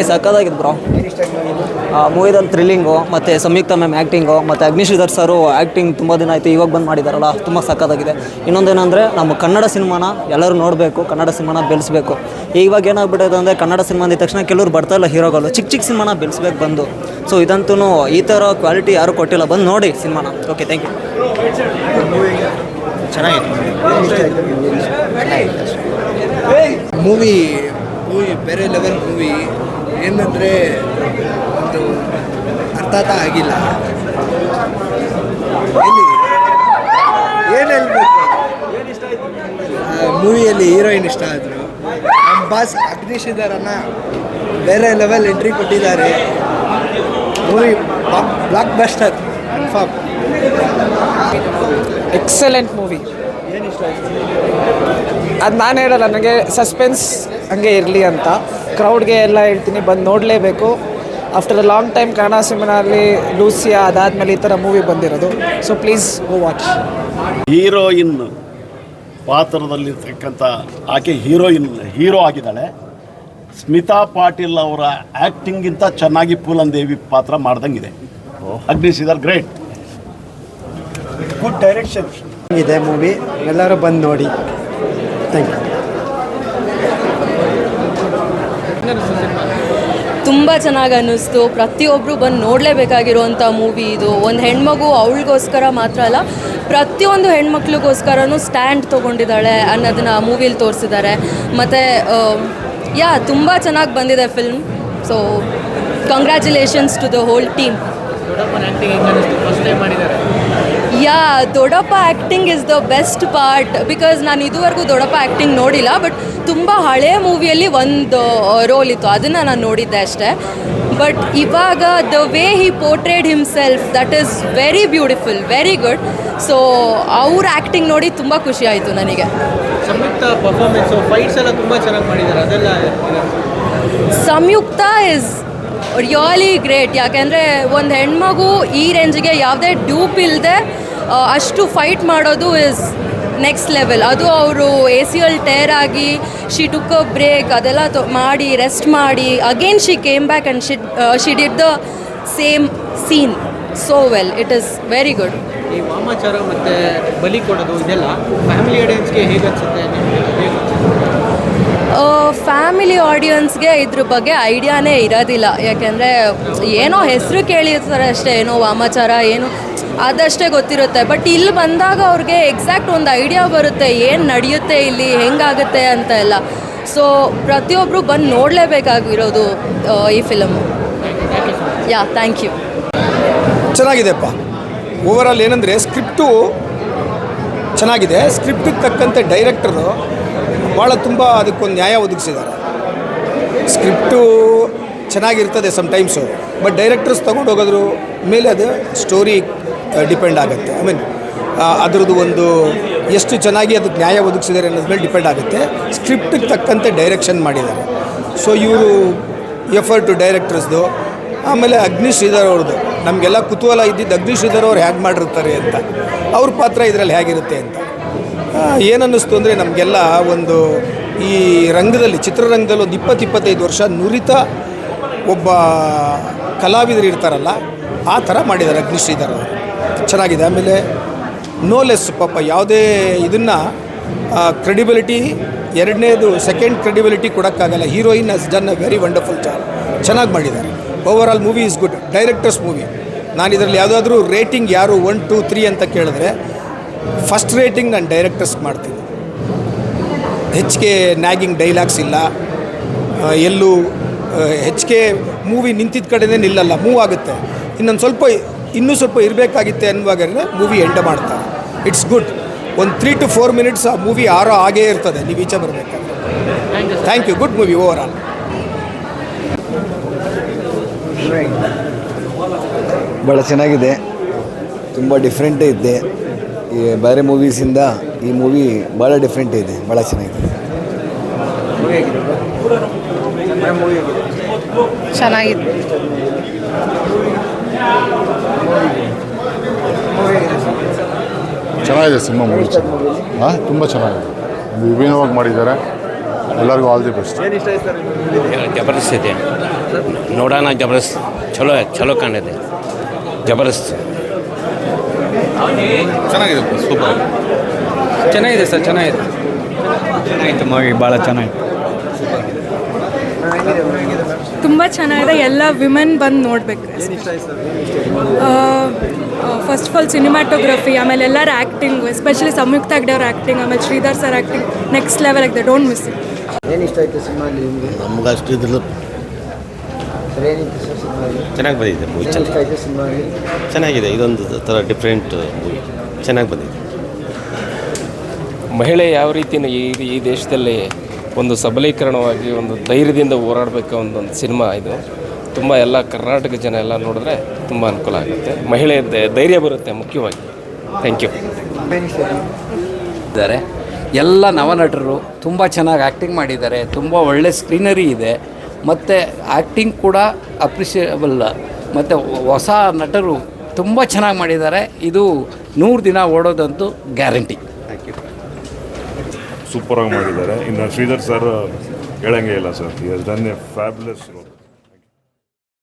ಏ ಸಕ್ಕದಾಗಿತ್ತು bro ಮೂವಿದಲ್ಲಿ thrilling ಮತ್ತು ಸಂಯುಕ್ತ ma'am acting ಮತ್ತು ಅಗ್ನಿಶ್ರೀಧರ್ ಸರು ಆ್ಯಕ್ಟಿಂಗ್ ತುಂಬ ದಿನ ಆಯಿತು ಇವಾಗ ಬಂದು ಮಾಡಿದಾರಲ್ಲ ತುಂಬ ಸಕ್ಕದಾಗಿದೆ ಇನ್ನೊಂದೇನೆಂದರೆ ನಮ್ಮ ಕನ್ನಡ ಸಿನಿಮಾನ ಎಲ್ಲರೂ ನೋಡಬೇಕು ಕನ್ನಡ ಸಿನಿಮಾನ ಬೆಳೆಸಬೇಕು. ಇವಾಗ ಏನಾಗ್ಬಿಟ್ಟಿದೆ ಅಂದರೆ ಕನ್ನಡ ಸಿನಿಮಾ ಅಂದ ತಕ್ಷಣ ಕೆಲವರು ಬರ್ತಾ ಇಲ್ಲ ಹೀರೋಗಳು ಚಿಕ್ಕ ಚಿಕ್ಕ ಸಿನಿಮಾನ ಬೆಳೆಸ್ಬೇಕು ಬಂದು. ಸೊ ಇದಂತೂ ಈ ಥರ ಕ್ವಾಲಿಟಿ ಯಾರೂ ಕೊಟ್ಟಿಲ್ಲ ಬಂದು ನೋಡಿ ಸಿನಿಮಾನ. ಓಕೆ ಥ್ಯಾಂಕ್ ಯು ಚೆನ್ನಾಗಿತ್ತು ಮೂವಿ ಮೂವಿ ಬೇರೆ ಲೆವೆಲ್ ಮೂವಿ ಏನಂದರೆ ಒಂದು ಅರ್ಥಾತ ಆಗಿಲ್ಲ ಏನು ಹೇಳ್ಬೇಕು? ಮೂವಿಯಲ್ಲಿ ಹೀರೋಯಿನ್ ಇಷ್ಟ ಆದರು. ನಮ್ಮ ಬಾಸ್ ಅಗ್ನಿಶ್ ಇದ್ದಾರನ್ನ ಬೇರೆ ಲೆವೆಲ್ ಎಂಟ್ರಿ ಕೊಟ್ಟಿದ್ದಾರೆ. Movie blockbuster confirm excellent movie ಅದು ನಾನು ಹೇಳಲ್ಲ ನನಗೆ ಸಸ್ಪೆನ್ಸ್ ಹಂಗೆ ಇರಲಿ ಅಂತ. ಕ್ರೌಡ್ಗೆ ಎಲ್ಲ ಹೇಳ್ತೀನಿ ಬಂದು ನೋಡಲೇಬೇಕು. After a long time Kannada ಸಿನಿಮಾನಲ್ಲಿ Lucia ಅದಾದಮೇಲೆ ಈ ಥರ ಮೂವಿ ಬಂದಿರೋದು. So please go watch heroine ಪಾತ್ರದಲ್ಲಿರ್ತಕ್ಕಂಥ ಆಕೆ ಹೀರೋಯಿನ್ ಹೀರೋ ಆಗಿದ್ದಾಳೆ. ಸ್ಮಿತಾ ಪಾಟೀಲ್ ಅವರ ಆ್ಯಕ್ಟಿಂಗ್ಗಿಂತ ಚೆನ್ನಾಗಿ ಪೂಲನ್ ದೇವಿ ಪಾತ್ರ ಮಾಡ್ದಂಗಿದೆ. ಅಗ್ನಿಸ್ ಇದರ್ ಗ್ರೇಟ್ ಗುಡ್ ಡೈರೆಕ್ಷನ್ ಇದೆ ಮೂವಿ ಎಲ್ಲರೂ ಬಂದು ನೋಡಿ. ಥ್ಯಾಂಕ್ ಯು ತುಂಬ ಚೆನ್ನಾಗಿ ಅನ್ನಿಸ್ತು ಪ್ರತಿಯೊಬ್ಬರು ಬಂದು ನೋಡಲೇಬೇಕಾಗಿರುವಂಥ ಮೂವಿ ಇದು. ಒಂದು ಹೆಣ್ಮಗು ಅವಳಿಗೋಸ್ಕರ ಮಾತ್ರ ಅಲ್ಲ ಪ್ರತಿಯೊಂದು ಹೆಣ್ಮಕ್ಳಿಗೋಸ್ಕರನೂ ಸ್ಟ್ಯಾಂಡ್ ತೊಗೊಂಡಿದ್ದಾಳೆ ಅನ್ನೋದನ್ನ ಮೂವಿಲಿ ತೋರಿಸಿದ್ದಾರೆ. ಮತ್ತು ಯಾ ತುಂಬ ಚೆನ್ನಾಗಿ ಬಂದಿದೆ film so congratulations to the whole team yeah ದೊಡ್ಡಪ್ಪ acting is the best part because ನಾನು ಇದುವರೆಗೂ ದೊಡ್ಡಪ್ಪ ಆ್ಯಕ್ಟಿಂಗ್ ನೋಡಿಲ್ಲ ಬಟ್ ತುಂಬ ಹಳೆಯ ಮೂವಿಯಲ್ಲಿ ಒಂದು ರೋಲ್ ಇತ್ತು. ಅದನ್ನು ನಾನು ನೋಡಿದ್ದೆ ಅಷ್ಟೇ. ಬಟ್ ಇವಾಗ the way he portrayed himself that is very beautiful very good so ಅವ್ರ ಆ್ಯಕ್ಟಿಂಗ್ ನೋಡಿ ತುಂಬ ಖುಷಿ ಆಯಿತು ನನಗೆ. ಸಂಯುಕ್ತ ಪರ್ಫಾರ್ಮೆನ್ಸು ಫೈಟ್ಸ್ ಎಲ್ಲ ತುಂಬ ಚೆನ್ನಾಗಿ ಮಾಡಿದ್ದಾರೆ. ಅದೆಲ್ಲ ಸಂಯುಕ್ತ ಇಸ್ ರಿಯಲಿ ಗ್ರೇಟ್ ಯಾಕೆಂದರೆ ಒಂದು ಹೆಣ್ಮಗು ಈ ರೇಂಜ್ಗೆ ಯಾವುದೇ ಡ್ಯೂಪ್ ಇಲ್ಲದೆ ಅಷ್ಟು ಫೈಟ್ ಮಾಡೋದು ಇಸ್ ನೆಕ್ಸ್ಟ್ ಲೆವೆಲ್ ಅದು ಅವರು ಎ ಸಿ ಎಲ್ ಟೇರ್ ಆಗಿ ಶಿ ಟುಕ್ ಅ ಬ್ರೇಕ್ ಅದೆಲ್ಲ ತೊ ಮಾಡಿ ರೆಸ್ಟ್ ಮಾಡಿ again she came back and she she did the same scene so well it is very good ಈ ವಾಮಾಚಾರ ಮತ್ತು ಬಲಿ ಕೊಡೋದು ಇದೆಲ್ಲ ಫ್ಯಾಮಿಲಿ ಆಡಿಯನ್ಸ್ಗೆ ಹೇಗೆ ಅನಿಸುತ್ತೆ? ಫ್ಯಾಮಿಲಿ ಆಡಿಯನ್ಸ್ಗೆ ಇದ್ರ ಬಗ್ಗೆ ಐಡಿಯಾನೇ ಇರೋದಿಲ್ಲ. ಯಾಕೆಂದರೆ ಏನೋ ಹೆಸರು ಕೇಳಿರ್ತಾರೆ ಅಷ್ಟೇ ಏನೋ ವಾಮಾಚಾರ ಏನು ಅದಷ್ಟೇ ಗೊತ್ತಿರುತ್ತೆ. ಬಟ್ ಇಲ್ಲಿ ಬಂದಾಗ ಅವ್ರಿಗೆ ಎಕ್ಸಾಕ್ಟ್ ಒಂದು ಐಡಿಯಾ ಬರುತ್ತೆ. ಏನು ನಡೆಯುತ್ತೆ ಇಲ್ಲಿ? ಹೆಂಗಾಗುತ್ತೆ ಅಂತ ಎಲ್ಲ. ಸೊ ಪ್ರತಿಯೊಬ್ಬರು ಬಂದು ನೋಡಲೇಬೇಕಾಗಿರೋದು ಈ ಫಿಲಮ್ ಯಾ ಥ್ಯಾಂಕ್ ಯು ಚೆನ್ನಾಗಿದೆಪ್ಪ. ಓವರಾಲ್ ಏನಂದರೆ ಸ್ಕ್ರಿಪ್ಟು ಚೆನ್ನಾಗಿದೆ. ಸ್ಕ್ರಿಪ್ಟಿಗೆ ತಕ್ಕಂತೆ ಡೈರೆಕ್ಟರು ಭಾಳ ತುಂಬ ಅದಕ್ಕೊಂದು ನ್ಯಾಯ ಒದಗಿಸಿದ್ದಾರೆ. ಸ್ಕ್ರಿಪ್ಟು ಚೆನ್ನಾಗಿರ್ತದೆ ಸಮ್ಟೈಮ್ಸು ಬಟ್ ಡೈರೆಕ್ಟರ್ಸ್ ತೊಗೊಂಡು ಹೋಗೋದ್ರ, ಮೇಲೆ ಅದು ಸ್ಟೋರಿ ಡಿಪೆಂಡ್ ಆಗುತ್ತೆ. ಐ ಮೀನ್ ಅದರದ್ದು ಒಂದು ಎಷ್ಟು ಚೆನ್ನಾಗಿ ಅದಕ್ಕೆ ನ್ಯಾಯ ಒದಗಿಸಿದ್ದಾರೆ ಅನ್ನೋದ್ರ ಮೇಲೆ ಡಿಪೆಂಡ್ ಆಗುತ್ತೆ. ಸ್ಕ್ರಿಪ್ಟಿಗೆ ತಕ್ಕಂತೆ ಡೈರೆಕ್ಷನ್ ಮಾಡಿದ್ದಾರೆ. ಸೊ ಇವರು ಎಫರ್ಟು ಡೈರೆಕ್ಟರ್ಸ್ದು ಆಮೇಲೆ ಅಗ್ನಿ ಶ್ರೀಧರ್ ಅವ್ರದ್ದು. ನಮಗೆಲ್ಲ ಕುತೂಹಲ ಇದ್ದಿದ್ದು ಅಗ್ನಿ ಶ್ರೀಧರ್ ಅವ್ರು ಹೇಗೆ ಮಾಡಿರ್ತಾರೆ ಅಂತ. ಅವ್ರ ಪಾತ್ರ ಇದರಲ್ಲಿ ಹೇಗಿರುತ್ತೆ ಅಂತ. ಏನನ್ನಿಸ್ತು ಅಂದರೆ ನಮಗೆಲ್ಲ ಒಂದು ಈ ರಂಗದಲ್ಲಿ, ಚಿತ್ರರಂಗದಲ್ಲಿ ಒಂದು ಇಪ್ಪತ್ತು ಇಪ್ಪತ್ತೈದು ವರ್ಷ ನುರಿತ ಒಬ್ಬ ಕಲಾವಿದರು ಇರ್ತಾರಲ್ಲ, ಆ ಥರ ಮಾಡಿದ್ದಾರೆ ಅಗ್ನಿ ಶ್ರೀಧರ್ ಅವರು. ಚೆನ್ನಾಗಿದೆ. ಆಮೇಲೆ ನೋ ಲೆಸ್ ಪಾಪ ಯಾವುದೇ ಇದನ್ನು ಕ್ರೆಡಿಬಿಲಿಟಿ ಎರಡನೇದು second credibility ಕೊಡೋಕ್ಕಾಗಲ್ಲ. Heroine has done a very wonderful job ಚೆನ್ನಾಗಿ ಮಾಡಿದ್ದಾರೆ. Overall movie is good director's movie ನಾನು ಇದರಲ್ಲಿ ಯಾವುದಾದ್ರೂ ರೇಟಿಂಗ್ ಯಾರು ಒನ್ ಟು ತ್ರೀ ಅಂತ ಕೇಳಿದ್ರೆ ಫಸ್ಟ್ ರೇಟಿಂಗ್ ನಾನು ಡೈರೆಕ್ಟರ್ಸ್ ಮಾಡ್ತೀನಿ. ಹೆಚ್ಚಿಗೆ ನ್ಯಾಗಿಂಗ್ ಡೈಲಾಗ್ಸ್ ಇಲ್ಲ. ಎಲ್ಲೂ ಹೆಚ್ಚಿಗೆ ಮೂವಿ ನಿಂತಿದ್ದ ಕಡೆನೇ ನಿಲ್ಲಲ್ಲ. ಮೂವ್ ಆಗುತ್ತೆ. ಇನ್ನೊಂದು ಸ್ವಲ್ಪ ಇನ್ನೂ ಸ್ವಲ್ಪ ಇರಬೇಕಾಗಿತ್ತೆ ಅನ್ನುವಾಗ ಮೂವಿ ಎಂಡ್ ಮಾಡ್ತಾರೆ. ಇಟ್ಸ್ ಗುಡ್ ಒಂದು ತ್ರೀ ಟು ಫೋರ್ ಮಿನಿಟ್ಸ್ ಆ ಮೂವಿ ಆರೋ ಆಗೇ ಇರ್ತದೆ. ನೀವು ಈಚೆ ಬರಬೇಕಾದ್ರೆ. Thank you good movie overall ಭಾಳ ಚೆನ್ನಾಗಿದೆ. ತುಂಬ ಡಿಫ್ರೆಂಟೇ ಇದೆ. ಈ ಬೇರೆ ಮೂವೀಸಿಂದ ಈ ಮೂವಿ ಭಾಳ ಡಿಫ್ರೆಂಟ್ ಇದೆ. ಭಾಳ ಚೆನ್ನಾಗಿದೆ. ಚೆನ್ನಾಗಿದೆ. ಚೆನ್ನಾಗಿದೆ ಸಿನಿಮಾ ಮೂವಿ. ಹಾಂ ತುಂಬ ಚೆನ್ನಾಗಿದೆ. ಒಂದು ವಿಭಿನ್ನವಾಗಿ ಮಾಡಿದ್ದಾರೆ. ಎಲ್ಲರಿಗೂ ಆಲ್ ದಿ ಬೆಸ್ಟ್. ಜಬರ್ದಸ್ತ್ ಇದೆ. ನೋಡೋಣ ಜಬರ್ದಸ್ತ್. ಚಲೋ ಚಲೋ ಕಾಣಿದೆ ಜಬರ್ದಸ್ತ್. ಚೆನ್ನಾಗಿದೆ ಸೂಪರ್. ಚೆನ್ನಾಗಿದೆ ಸರ್ ಚೆನ್ನಾಗಿದೆ. ಚೆನ್ನಾಗಿತ್ತು ಮೂವಿ ಭಾಳ ಚೆನ್ನಾಗಿತ್ತು. ತುಂಬ ಚೆನ್ನಾಗಿದೆ. ಎಲ್ಲ ವಿಮೆನ್ ಬಂದು ನೋಡಬೇಕು. ಫಸ್ಟ್ ಆಫ್ ಆಲ್ ಸಿನಿಮಾಟೋಗ್ರಫಿ ಆಮೇಲೆ ಎಲ್ಲರ ಆ್ಯಕ್ಟಿಂಗು ಎಸ್ಪೆಷಲಿ ಸಂಯುಕ್ತ ಹೆಗ್ಡೆ ಅವ್ರ ಆ್ಯಕ್ಟಿಂಗ್ ಆಮೇಲೆ Sridhar sir acting next level ಆಗಿದೆ ಡೋಂಟ್ ಮಿಸ್ ಇಟ್ ನಿಮಗೆ? ಅಷ್ಟು ಚೆನ್ನಾಗಿ ಬಂದಿದೆ ಮೂವಿ ಚೆನ್ನಾಗಿದೆ ಇದೊಂದು ಥರ ಡಿಫ್ರೆಂಟ್ ಮೂವಿ ಚೆನ್ನಾಗಿ ಬಂದಿದೆ. ಮಹಿಳೆ ಯಾವ ರೀತಿ ಈ ಈ ದೇಶದಲ್ಲಿ ಒಂದು ಸಬಲೀಕರಣವಾಗಿ ಒಂದು ಧೈರ್ಯದಿಂದ ಹೋರಾಡಬೇಕು ಒಂದೊಂದು ಸಿನಿಮಾ ಇದು. ತುಂಬ ಎಲ್ಲ ಕರ್ನಾಟಕ ಜನ ಎಲ್ಲ ನೋಡಿದ್ರೆ ತುಂಬ ಅನುಕೂಲ ಆಗುತ್ತೆ. ಮಹಿಳೆ ಧ- ಧೈರ್ಯ ಬರುತ್ತೆ ಮುಖ್ಯವಾಗಿ. ಥ್ಯಾಂಕ್ ಯು ಇದ್ದಾರೆ. ಎಲ್ಲ ನವನಟರು ತುಂಬ ಚೆನ್ನಾಗಿ ಆ್ಯಕ್ಟಿಂಗ್ ಮಾಡಿದ್ದಾರೆ. ತುಂಬ ಒಳ್ಳೆ ಸ್ಕ್ರೀನರಿ ಇದೆ. ಮತ್ತು ಆ್ಯಕ್ಟಿಂಗ್ ಕೂಡ ಅಪ್ರಿಷಿಯೇಬಲ್ ಮತ್ತು ಹೊಸ ನಟರು ತುಂಬ ಚೆನ್ನಾಗಿ ಮಾಡಿದ್ದಾರೆ. ಇದು ನೂರು ದಿನ ಓಡೋದಂತೂ ಗ್ಯಾರಂಟಿ ಸೂಪರಾಗಿ ಮಾಡಿದ್ದಾರೆ. ಇನ್ನು ಶ್ರೀಧರ್ ಸರ್ ಹೇಳಂಗೆ ಇಲ್ಲ ಸರ್. ಈ ಡನ್ ಎ ಫ್ಯಾಬ್ಲೆಸ್